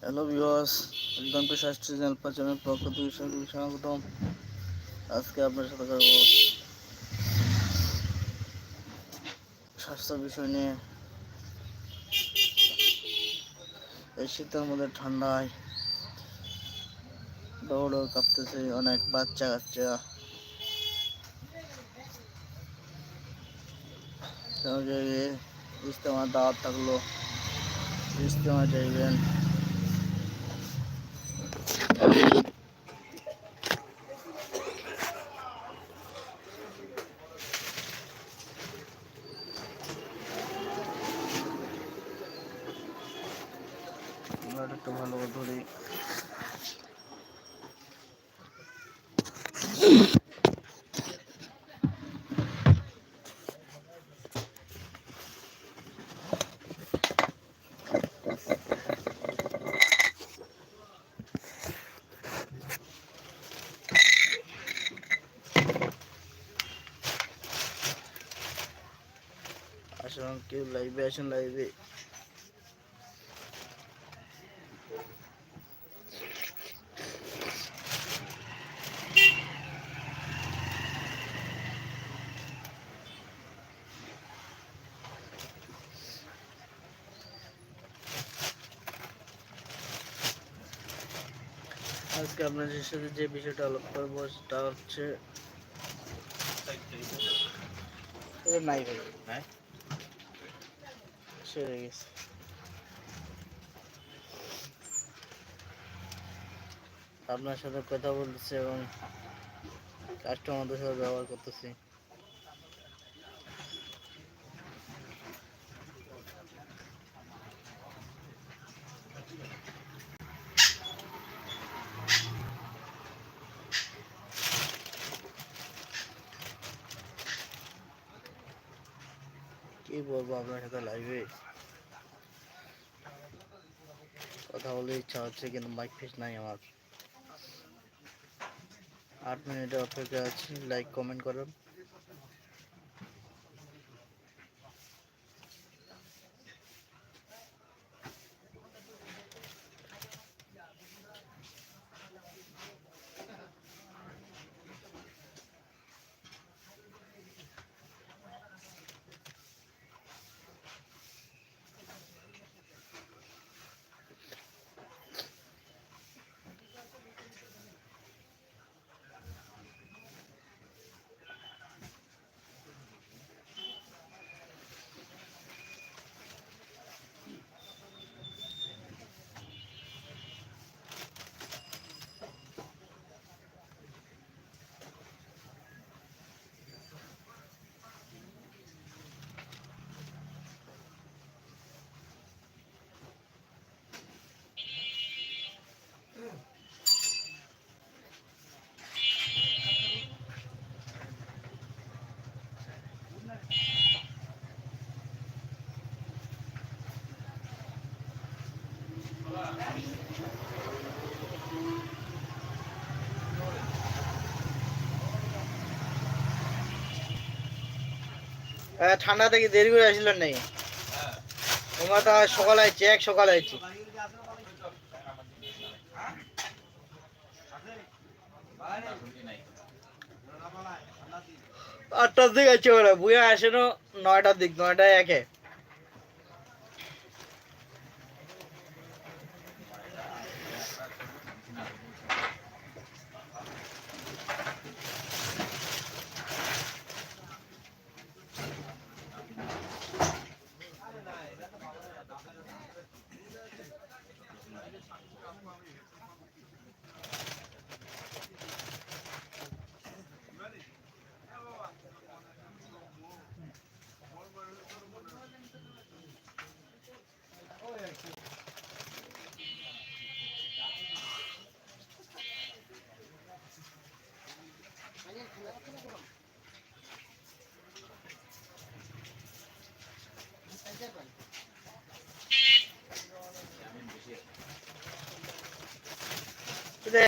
Hello viewers welcome to স্বাস্থ্য channel পাঁচনের পক্ষ থেকে সকলকে স্বাগতম আজকে আপনার সাথে করব স্বাস্থ্য বিষয় নিয়ে এই শীতের মধ্যে ঠান্ডায় দৌড় কাঁপতেছে অনেক বাচ্চা কাচ্চা ইস্তেমার দাওয়াত থাকলো ইস্তেমা যাইবেন কেউ লাইভে আসুন লাইভে আজকে আপনাদের সাথে যে বিষয়টা আলোপ করব সেটা হচ্ছে নাই ভাই। হ্যাঁ? সেরে গেছে আপনার সাথে কথা বলতেছি এবং কাস্টমারদের সাথে ব্যবহার করতেছি। কি বলব আপনার সাথে লাইভে কথা বলে ইচ্ছা হচ্ছে, কিন্তু মাইক ফিস নাই আমার। আট মিনিটে অপেক্ষা আছি লাইক কমেন্ট করুন। ঠান্ডা থেকে দেরি করে আসলেন নাই তোমার তো সকাল আইছি, এক সকালে আইছি। আটটার দিক আছে ওরা বুয়া আসে না নয়টার দিক, নয়টায় একে।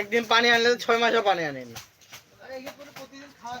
একদিন পানি আনলে ছয় মাসও পানি আনেনি। খায়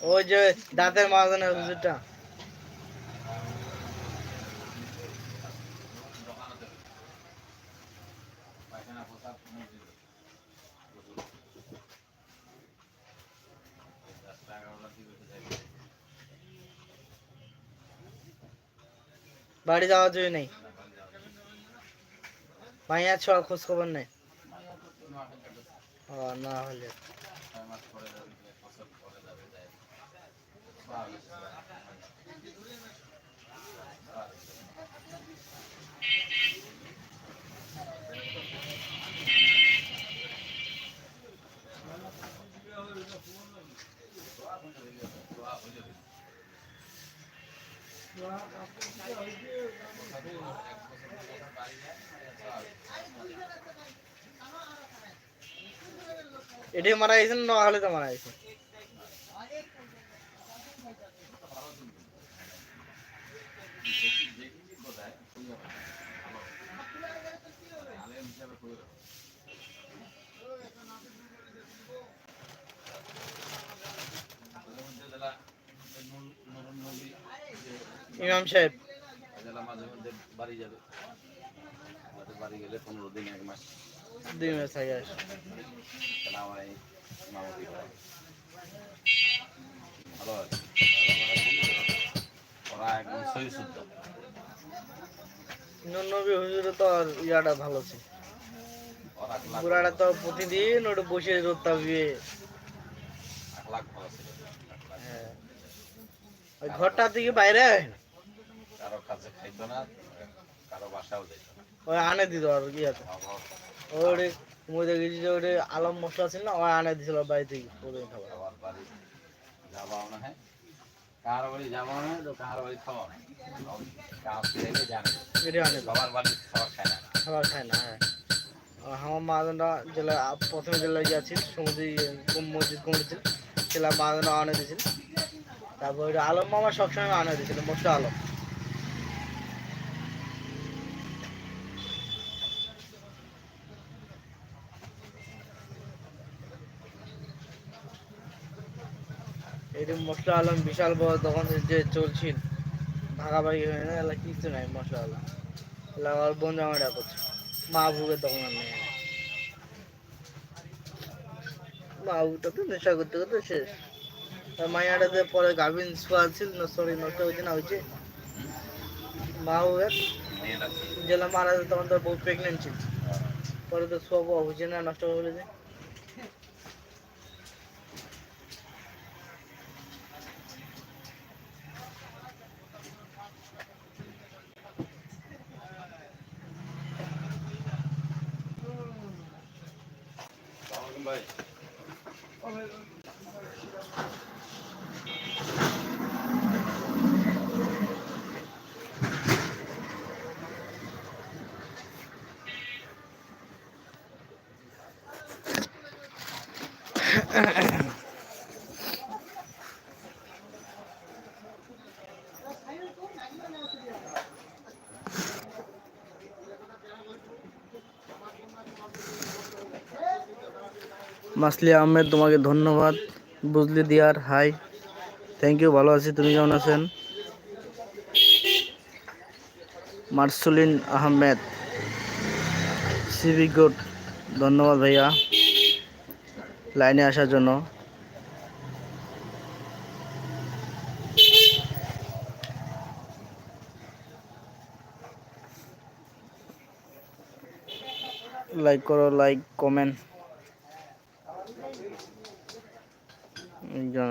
ওই যে দাঁতের মাঝখানে হুজুরটা বাড়ি যাওয়ার জন্য নেই। মাইয়ার ছোঁয়া খোঁজ খবর নেই। ও, না হলে। এটি মারা গেছে না তো মারা গেছে? ইমাম সাহেব। মাঝে মধ্যে বাড়ি যাবে। বাড়ি গেলে পনেরো দিন এক মাস। দুই মাস আগে আসে আমার এই মামতি ভালো আছে। ওরা একদম সহি শুদ্ধ নবী হুজুরে তো আর ইয়াটা ভালো ছিল। লাখ বুড়াটা তো প্রতিদিন ওটা বসে রোদটা বিয়ে এক লাখ ভালো ছিল। এক লাখ। হ্যাঁ ঘরটার দিকে বাইরে আয় না। কাছে খাইতো না কারও বাসাও যেত না। ওই আনে দিত আর কি আছে ওরে মধ্যে গেছি যে ওরে আলম মশলা ছিল না ওই আনে দিছিল বাড়ি থেকে খাবার। খাবার বাড়ি যাওয়াও না হয়? কার বাড়ি যাওয়াও না তো কার বাড়ি খাওয়াও না? কাজ থেকে জানে। এটা আনে বাবার বাড়ি খাবার খায় না। খাবার খায় না হ্যাঁ। আমার মাদনটা জেলা প্রথমে জেলায় গিয়েছিল সমুদ্রে মসজিদ কমিয়েছিল জেলা মাদনটা আনে দিয়েছিল তারপর আলম মামা সবসময় আনে দিয়েছিল মশলা আলম। এটা মশলা আলম বিশাল বড় তখন যে চলছিল, ভাগাভাগি হয়ে না, এলা কিছু নাই মশলা আলম। এলা আর বোন জামাইটা করছে। মা বুকের তখন আর নেই। মা বুকটা তো নেশা করতে করতে শেষ। মাইয়াটাতে পরে গাভিন শোয়া ছিল, না সরি নষ্ট হয়েছে, না হয়েছে। মা বুকের মেয়েরা জেলা মারা তখন তোর বউ প্রেগনেন্ট ছিল। পরে তো সব হয়েছে না, নষ্ট হয়ে বলেছে মাসলি আহমেদ, তোমাকে ধন্যবাদ। বুঝলি দিয়ার হাই থ্যাংক ইউ ভালো আছি, তুমি কেমন আছেন? মার্সুলিন আহমেদ সিবি গুড ধন্যবাদ ভাইয়া লাইনে আসার জন্য। লাইক করো লাইক কমেন্ট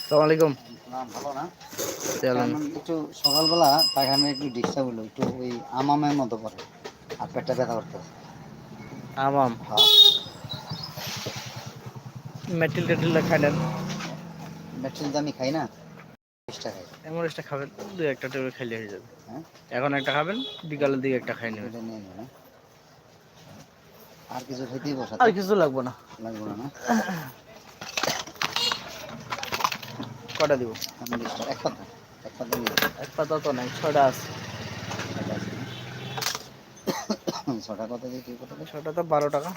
সালাম আলাইকুম। না ভালো না। একটু সকালবেলা পায়খানা একটু ডিস্টার্ব হলো একটু ওই আমামের মতো করে আর পেটটা ব্যথা করতে আমাম? হ্যাঁ। মেটিল তো আমি খাই না। খাবেন দুই একটা টেবিল খাইলে হয়ে যাবে। হ্যাঁ। এখন একটা খাবেন বিকালের দিকে একটা খাই নেবেন। আর কিছু খেতেই বসাতে আর কিছু লাগবে না। লাগবে না না? কটা দিব? এক পাতা এক পাতা এক পাতা তো নাই ছটা আছে। ছটা কথা দিয়ে কি বলে? ছটা তো বারো টাকা।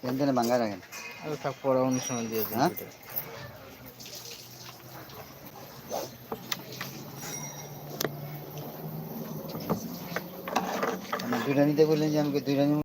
এখান থেকে বাঙ্গায় রাখেন? আর থাক পরে দিয়ে দিন হ্যাঁ? দুইটা। আপনি দুইটা নিতে বললেন যে আমাকে দুইটা নিব